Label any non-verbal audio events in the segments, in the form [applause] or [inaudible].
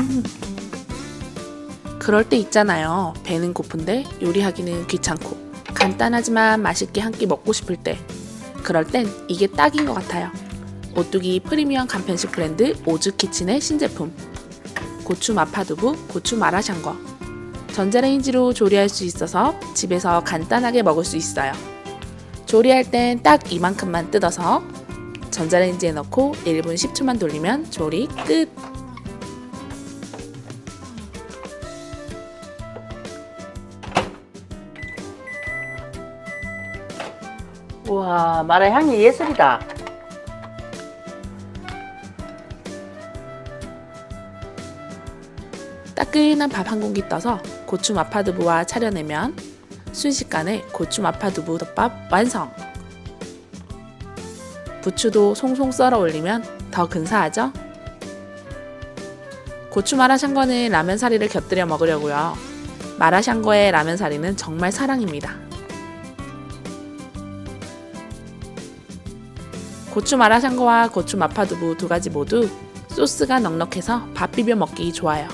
음. 그럴 때 있잖아요. 배는 고픈데 요리하기는 귀찮고 간단하지만 맛있게 한 끼 먹고 싶을 때 그럴 땐 이게 딱인 것 같아요. 오뚜기 프리미엄 간편식 브랜드 오즈키친의 신제품 고추 마파두부 고추 마라샹궈 전자레인지로 조리할 수 있어서 집에서 간단하게 먹을 수 있어요. 조리할 땐 딱 이만큼만 뜯어서 전자레인지에 넣고 1분 10초만 돌리면 조리 끝! 우와, 마라 향이 예술이다. 따끈한 밥 한 공기 떠서 고추 마파두부와 차려내면 순식간에 고추 마파두부 덮밥 완성! 부추도 송송 썰어 올리면 더 근사하죠? 고추 마라샹궈는 라면 사리를 곁들여 먹으려고요. 마라샹궈의 라면 사리는 정말 사랑입니다. 고추 마라샹궈와 고추 마파두부 두 가지 모두 소스가 넉넉해서 밥 비벼 먹기 좋아요.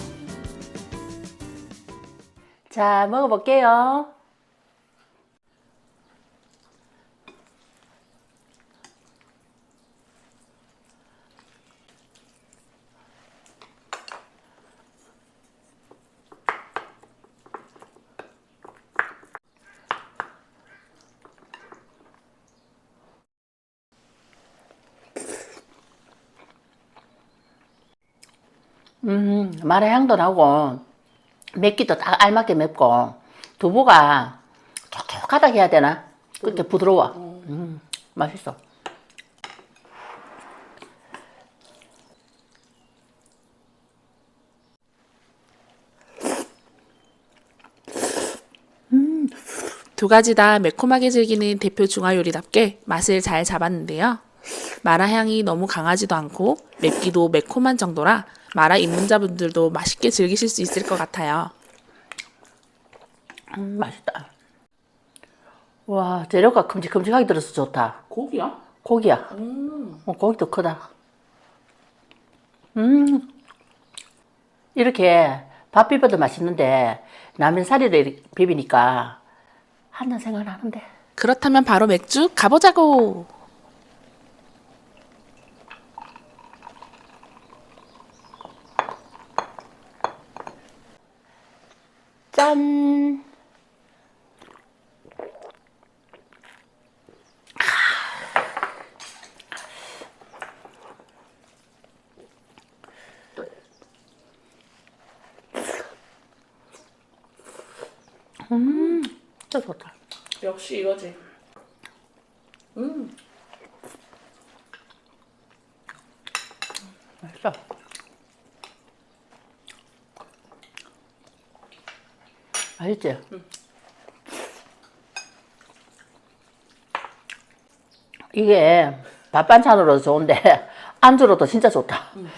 자, 먹어볼게요. 음, 마라 향도 나고, 맵기도 딱 알맞게 맵고, 두부가 촉촉하다 해야 되나? 그렇게 부드러워. 음, 맛있어. 두 가지 다 매콤하게 즐기는 대표 중화 요리답게 맛을 잘 잡았는데요. 마라 향이 너무 강하지도 않고 맵기도 매콤한 정도라 마라 입문자분들도 맛있게 즐기실 수 있을 것 같아요. 음, 맛있다. 와, 재료가 큼직큼직하게 들어서 좋다. 고기야? 고기야. 어, 고기도 크다. 음, 이렇게 밥 비벼도 맛있는데, 라면 사리를 이렇게 비비니까 한잔 생각나는데. 그렇다면 바로 맥주 가보자고! 짠! 음, 진짜 좋다. 역시 이거지. 음. 맛있어. 맛있지? 이게 밥 반찬으로도 좋은데 [laughs] 안주로도 진짜 좋다. 음.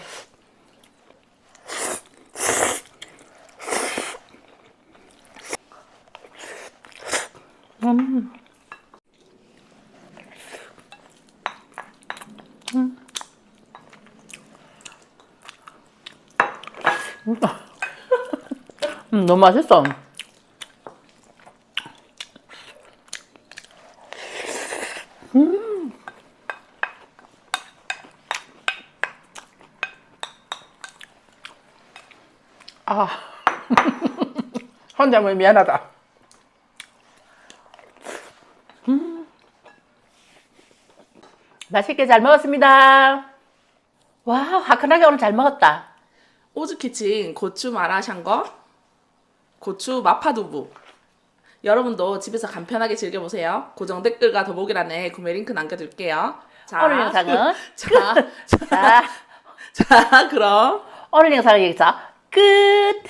음, 너무 맛있어. 아, [laughs] 혼자 면 미안하다. 음. 맛있게 잘 먹었습니다. 와, 화끈하게 오늘 잘 먹었다. 오즈키친 고추 마라샹궈, 고추 마파두부. 여러분도 집에서 간편하게 즐겨보세요. 고정 댓글과 더보기란에 구매 링크 남겨둘게요. 자, 오늘 영상은 [laughs] 자, 자, 자, 자, 그럼 오늘 영상은 여기서 끝!